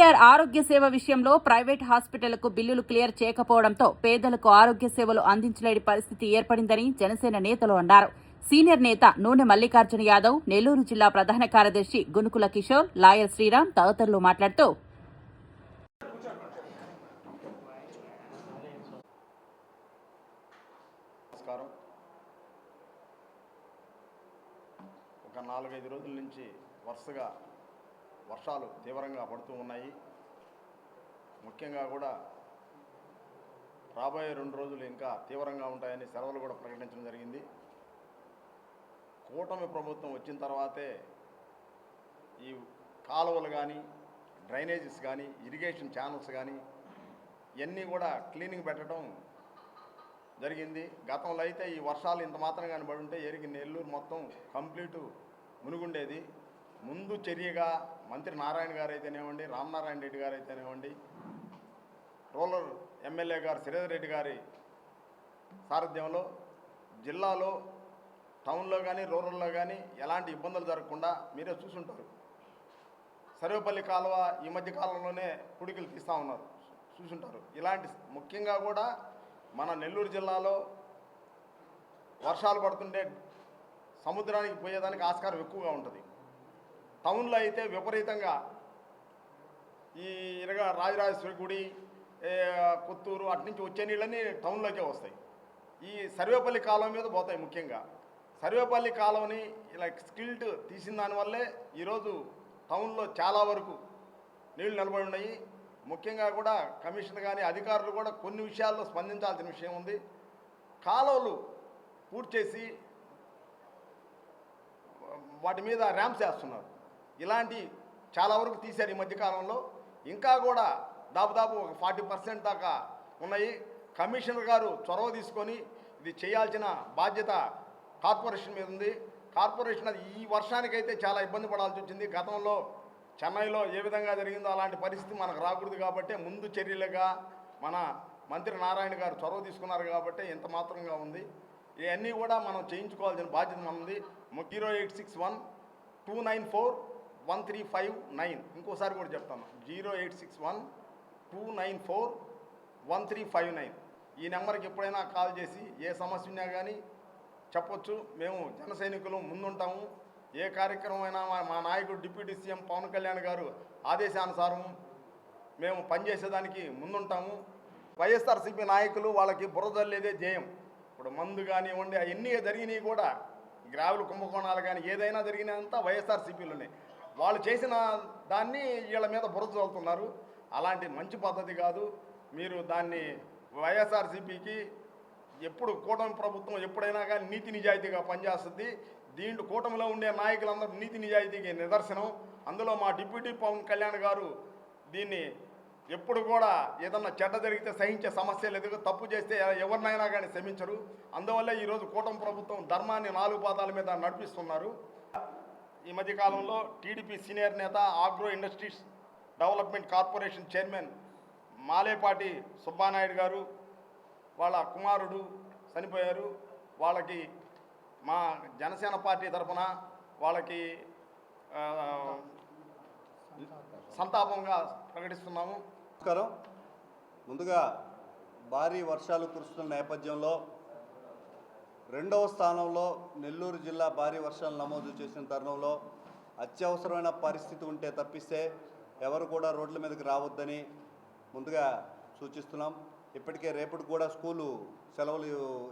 ఎన్టీఆర్ ఆరోగ్య సేవ విషయంలో ప్రైవేట్ హాస్పిటళ్ళకు బిల్లులు క్లియర్ చేయకపోవడంతో పేదలకు ఆరోగ్య సేవలు అందించలేని పరిస్థితి ఏర్పడిందని జనసేన నేతలు అన్నారు. సీనియర్ నేత నూనె మల్లికార్జున యాదవ్ నెల్లూరు జిల్లా ప్రధాన కార్యదర్శి గునుకుల కిషోర్ లాయర్ శ్రీరామ్ తదితరులు మాట్లాడుతూ ఒక నాలుగైదు రోజుల నుంచి వరుసగా వర్షాలు తీవ్రంగా పడుతూ ఉన్నాయి. ముఖ్యంగా కూడా రాబోయే రెండు రోజులు ఇంకా తీవ్రంగా ఉంటాయని సెలవులు కూడా ప్రకటించడం జరిగింది. కూటమి ప్రభుత్వం వచ్చిన తర్వాతే ఈ కాలువలు కానీ డ్రైనేజెస్ కానీ ఇరిగేషన్ ఛానల్స్ కానీ ఇవన్నీ కూడా క్లీనింగ్ పెట్టడం జరిగింది. గతంలో అయితే ఈ వర్షాలు ఇంత మాత్రం కానీ పడి ఉంటే ఎరిగి నెల్లూరు మొత్తం కంప్లీట్ మునుగుండేది. ముందు చర్యగా మంత్రి నారాయణ గారు అయితేనేవ్వండి రామనారాయణ రెడ్డి గారు అయితేనేవ్వండి రూరల్ ఎమ్మెల్యే గారు శ్రీధర్ రెడ్డి గారి సారథ్యంలో జిల్లాలో టౌన్లో కానీ రూరల్లో కానీ ఎలాంటి ఇబ్బందులు జరగకుండా మీరే చూసుంటారు. సర్వేపల్లి కాలువ ఈ మధ్య కాలంలోనే కుడికలు తీస్తూ ఉన్నారు. చూసుంటారు. ఇలాంటి ముఖ్యంగా కూడా మన నెల్లూరు జిల్లాలో వర్షాలు పడుతుంటే సముద్రానికి పోయేదానికి ఆస్కారం ఎక్కువగా ఉంటుంది. టౌన్లో అయితే విపరీతంగా ఈ ఇరగా రాజరాజేశ్వరి గుడి కొత్తూరు అటు నుంచి వచ్చే నీళ్ళని టౌన్లోకే వస్తాయి. ఈ సర్వేపల్లి కాలం మీద పోతాయి ముఖ్యంగా. సర్వేపల్లి కాలంని ఇలా స్కిల్ట్ తీసిన దానివల్లే ఈరోజు టౌన్లో చాలా వరకు నీళ్ళు నిలబడి ఉన్నాయి. ముఖ్యంగా కూడా కమిషన్ కానీ అధికారులు కూడా కొన్ని విషయాల్లో స్పందించాల్సిన విషయం ఉంది. కాలువలు పూర్తి చేసి వాటి మీద ర్యాంప్స్ వేస్తున్నారు ఇలాంటి చాలా వరకు తీశారు ఈ మధ్యకాలంలో. ఇంకా కూడా దాదాపు ఒక ఫార్టీ పర్సెంట్ దాకా ఉన్నాయి. కమిషనర్ గారు చొరవ తీసుకొని ఇది చేయాల్సిన బాధ్యత కార్పొరేషన్ మీద ఉంది. కార్పొరేషన్ అది ఈ వర్షానికైతే చాలా ఇబ్బంది పడాల్సి వచ్చింది. గతంలో చెన్నైలో ఏ విధంగా జరిగిందో అలాంటి పరిస్థితి మనకు రాకూడదు కాబట్టి ముందు చర్యలుగా మన మంత్రి నారాయణ గారు చొరవ తీసుకున్నారు కాబట్టి ఇంత మాత్రంగా ఉంది. ఇవన్నీ కూడా మనం చేయించుకోవాల్సిన బాధ్యత మనది. Zero eight six one two nine four one three five nine ఇంకోసారి కూడా చెప్తాను. Zero eight six one two nine four one three five nine ఈ నెంబర్కి ఎప్పుడైనా కాల్ చేసి ఏ సమస్య ఉన్నా కానీ చెప్పొచ్చు. మేము జన సైనికులు ముందుంటాము. ఏ కార్యక్రమం అయినా మా- నాయకుడు డిప్యూటీ సీఎం పవన్ కళ్యాణ్ గారు ఆదేశానుసారం మేము పనిచేసేదానికి ముందుంటాము. వైఎస్ఆర్సీపీ నాయకులు వాళ్ళకి బురదల్లేదే ధ్యేయం ఇప్పుడు మందు కానివ్వండి అవన్నీ జరిగినాయి కూడా. గ్రావులు కుంభకోణాలు కానీ ఏదైనా జరిగినంత వైఎస్ఆర్సీపీలోనే. వాళ్ళు చేసిన దాన్ని వీళ్ళ మీద బురద చల్లుతున్నారు. అలాంటి మంచి పద్ధతి కాదు. మీరు దాన్ని వైఎస్ఆర్సీపీకి ఎప్పుడు కూటమి ప్రభుత్వం ఎప్పుడైనా కానీ నీతి నిజాయితీగా పనిచేస్తుంది. దీంట్లో కూటమిలో ఉండే నాయకులందరూ నీతి నిజాయితీకి నిదర్శనం. అందులో మా డిప్యూటీ పవన్ కళ్యాణ్ గారు దీన్ని ఎప్పుడు కూడా ఏదన్నా చెడ్డ జరిగితే సహించే సమస్య లేదు తప్పు చేస్తే ఎవరినైనా కానీ క్షమించరు. అందువల్ల ఈరోజు కూటమి ప్రభుత్వం ధర్మాన్ని నాలుగు పాదాల మీద నడిపిస్తున్నారు. ఈ మధ్య కాలంలో టీడీపీ సీనియర్ నేత agro industries development corporation chairman Malepati Subbanaidu గారు వాళ్ళ కుమారుడు చనిపోయారు. వాళ్ళకి మా జనసేన పార్టీ తరఫున వాళ్ళకి సంతాపంగా ప్రకటిస్తున్నాము. నమస్కారం. ముందుగా భారీ వర్షాలు కురుస్తున్న నేపథ్యంలో రెండవ స్థానంలో నెల్లూరు జిల్లా భారీ వర్షాలు నమోదు చేసిన తరుణంలో అత్యవసరమైన పరిస్థితి ఉంటే తప్పిస్తే ఎవరు కూడా రోడ్ల మీదకి రావద్దని ముందుగా సూచిస్తున్నాం. ఇప్పటికే రేపటి కూడా స్కూలు సెలవులు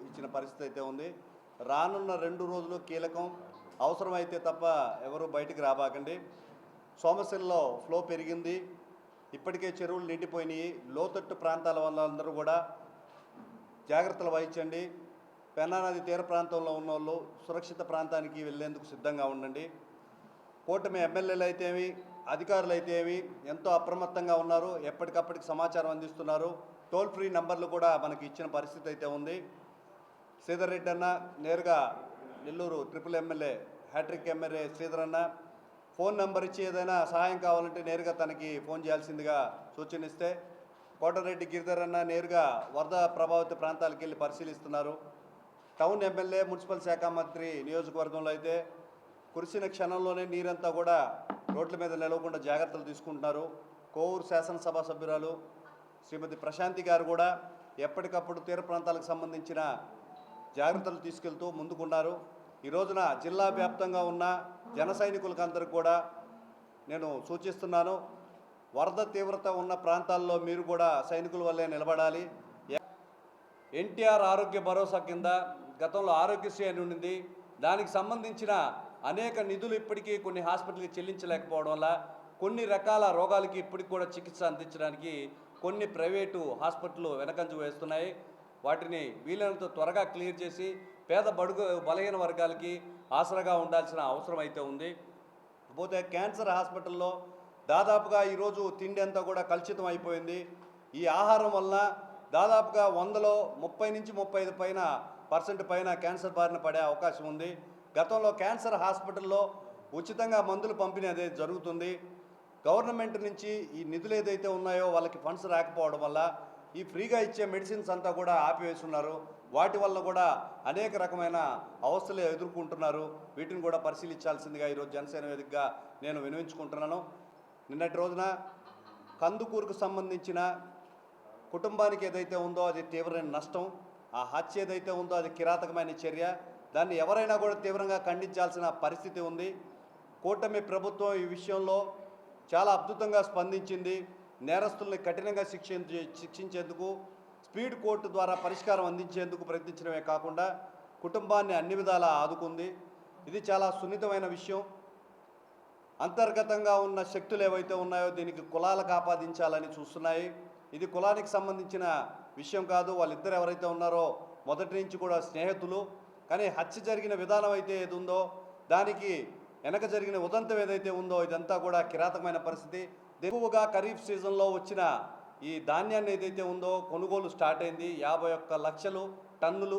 ఇచ్చిన పరిస్థితి అయితే ఉంది. రానున్న రెండు రోజులు కీలకం. అవసరమైతే తప్ప ఎవరు బయటికి రాబాకండి. సోమశిలలో ఫ్లో పెరిగింది. ఇప్పటికే చెరువులు నిండిపోయినాయి లోతట్టు ప్రాంతాల వాళ్ళందరూ కూడా జాగ్రత్తలు వహించండి. పెన్నా నది తీర ప్రాంతంలో ఉన్న వాళ్ళు సురక్షిత ప్రాంతానికి వెళ్ళేందుకు సిద్ధంగా ఉండండి. కూటమి ఎమ్మెల్యేలు అయితేమి అధికారులు అయితేమి ఎంతో అప్రమత్తంగా ఉన్నారు ఎప్పటికప్పటికి సమాచారం అందిస్తున్నారు. టోల్ ఫ్రీ నంబర్లు కూడా మనకి ఇచ్చిన పరిస్థితి అయితే ఉంది. శ్రీధర్ రెడ్డి అన్న నేరుగా Nellore triple MLA hattrick MLA Sridhar అన్న ఫోన్ నెంబర్ ఇచ్చి ఏదైనా సహాయం కావాలంటే నేరుగా తనకి ఫోన్ చేయాల్సిందిగా సూచనిస్తే కోటరెడ్డి గిరిధర్ అన్న నేరుగా వరద ప్రభావిత ప్రాంతాలకు వెళ్ళి పరిశీలిస్తున్నారు. టౌన్ ఎమ్మెల్యే మున్సిపల్ శాఖ మంత్రి నియోజకవర్గంలో అయితే కురిసిన క్షణంలోనే నీరంతా కూడా రోడ్ల మీద నిలవకుండా జాగ్రత్తలు తీసుకుంటున్నారు. కోవూరు శాసనసభ సభ్యురాలు శ్రీమతి ప్రశాంతి గారు కూడా ఎప్పటికప్పుడు తీర ప్రాంతాలకు సంబంధించిన జాగ్రత్తలు తీసుకెళ్తూ ముందుకున్నారు. ఈ రోజున జిల్లా వ్యాప్తంగా ఉన్న జన సైనికులకు కూడా నేను సూచిస్తున్నాను వరద తీవ్రత ఉన్న ప్రాంతాల్లో మీరు కూడా సైనికుల వల్లే నిలబడాలి. ఎన్టీఆర్ ఆరోగ్య భరోసా కింద గతంలో ఆరోగ్యశ్రీ అని ఉండింది. దానికి సంబంధించిన అనేక నిధులు ఇప్పటికీ కొన్ని హాస్పిటల్కి చెల్లించలేకపోవడం వల్ల కొన్ని రకాల రోగాలకి ఇప్పటికి కూడా చికిత్స అందించడానికి కొన్ని ప్రైవేటు హాస్పిటల్ వెనకంజు వేస్తున్నాయి. వాటిని వీలైనంత త్వరగా క్లియర్ చేసి పేద బడుగు బలహీన వర్గాలకి ఆసరాగా ఉండాల్సిన అవసరం అయితే ఉంది. పోతే క్యాన్సర్ హాస్పిటల్లో దాదాపుగా ఈరోజు తిండి అంతా కూడా కలుషితం అయిపోయింది. ఈ ఆహారం వల్ల దాదాపుగా వందలో ముప్పై నుంచి ముప్పై ఐదు పైన పర్సెంట్ పైన క్యాన్సర్ బారిన పడే అవకాశం ఉంది. గతంలో క్యాన్సర్ హాస్పిటల్లో ఉచితంగా మందులు పంపిణీ అనేది జరుగుతుంది. గవర్నమెంట్ నుంచి ఈ నిధులు ఏదైతే ఉన్నాయో వాళ్ళకి ఫండ్స్ రాకపోవడం వల్ల ఈ ఫ్రీగా ఇచ్చే మెడిసిన్స్ అంతా కూడా ఆపివేస్తున్నారు. వాటి వల్ల కూడా అనేక రకమైన అవస్థలు ఎదుర్కొంటున్నారు. వీటిని కూడా పరిశీలించాల్సిందిగా ఈరోజు జనసేన వేదికగా నేను వినియోగించుకుంటున్నాను నిన్నటి రోజున కందుకూరుకు సంబంధించిన కుటుంబానికి ఏదైతే ఉందో అది తీవ్రమైన నష్టం. ఆ హత్య ఏదైతే ఉందో అది కిరాతకమైన చర్య. దాన్ని ఎవరైనా కూడా తీవ్రంగా ఖండించాల్సిన పరిస్థితి ఉంది. కూటమి ప్రభుత్వం ఈ విషయంలో చాలా అద్భుతంగా స్పందించింది. నేరస్తుల్ని కఠినంగా శిక్షించే శిక్షించేందుకు స్పీడ్ కోర్టు ద్వారా పరిష్కారం అందించేందుకు ప్రయత్నించడమే కాకుండా కుటుంబాన్ని అన్ని విధాలా ఆదుకుంది. ఇది చాలా సున్నితమైన విషయం. అంతర్గతంగా ఉన్న శక్తులు ఏవైతే ఉన్నాయో దీనికి కులాలకు ఆపాదించాలని చూస్తున్నాయి. ఇది కులానికి సంబంధించిన విషయం కాదు. వాళ్ళిద్దరు ఎవరైతే ఉన్నారో మొదటి నుంచి కూడా స్నేహితులు. కానీ హత్య జరిగిన విధానం అయితే ఏది ఉందో దానికి వెనక జరిగిన ఉదంతం ఏదైతే ఉందో ఇదంతా కూడా కిరాతకమైన పరిస్థితి. ఎక్కువగా ఖరీఫ్ సీజన్లో వచ్చిన ఈ ధాన్యాన్ని ఏదైతే ఉందో కొనుగోలు స్టార్ట్ అయింది. యాభై ఒక్క లక్షలు టన్నులు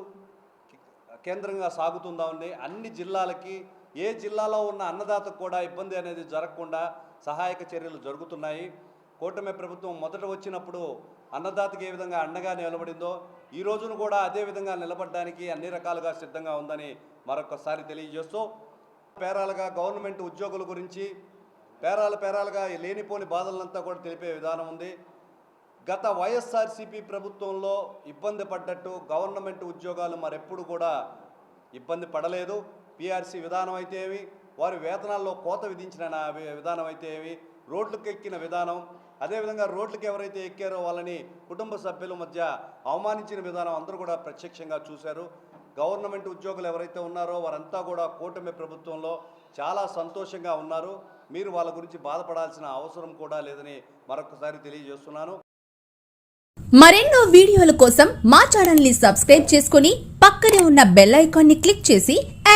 కేంద్రంగా సాగుతుందా ఉంది. అన్ని జిల్లాలకి ఏ జిల్లాలో ఉన్న అన్నదాతకు కూడా ఇబ్బంది అనేది జరగకుండా సహాయక చర్యలు జరుగుతున్నాయి. కూటమి ప్రభుత్వం మొదట వచ్చినప్పుడు అన్నదాతకి ఏ విధంగా అండగా నిలబడిందో ఈ రోజును కూడా అదే విధంగా నిలబడడానికి అన్ని రకాలుగా సిద్ధంగా ఉందని మరొకసారి తెలియజేస్తూ పేరాలుగా గవర్నమెంట్ ఉద్యోగుల గురించి పేరాల పేరాలుగా లేనిపోని బాధలంతా కూడా తెలిపే విధానం ఉంది. గత వైఎస్ఆర్సీపీ ప్రభుత్వంలో ఇబ్బంది పడ్డట్టు గవర్నమెంట్ ఉద్యోగాలు మరెప్పుడు కూడా ఇబ్బంది పడలేదు. పిఆర్సీ విధానం అయితే ఏమి? వారి వేతనాల్లో కోత విధించిన విధానం అయితే ఏమి? రోడ్లకు ఎక్కిన విధానం. అదేవిధంగా రోడ్లకు ఎవరైతే ఎక్కారో వాళ్ళని కుటుంబ సభ్యుల మధ్య అవమానించిన విధానం అందరూ కూడా ప్రత్యక్షంగా చూశారు. గవర్నమెంట్ ఉద్యోగులు ఎవరైతే ఉన్నారో వారంతా కూడా కూటమి ప్రభుత్వంలో చాలా సంతోషంగా ఉన్నారు. మీరు వాళ్ళ గురించి బాధపడాల్సిన అవసరం కూడా లేదని మరొకసారి తెలియజేస్తున్నాను. మరెన్నో వీడియోల కోసం మా ఛానల్ని సబ్స్క్రైబ్ చేసుకుని పక్కనే ఉన్న బెల్ ఐకాన్ని క్లిక్ చేసి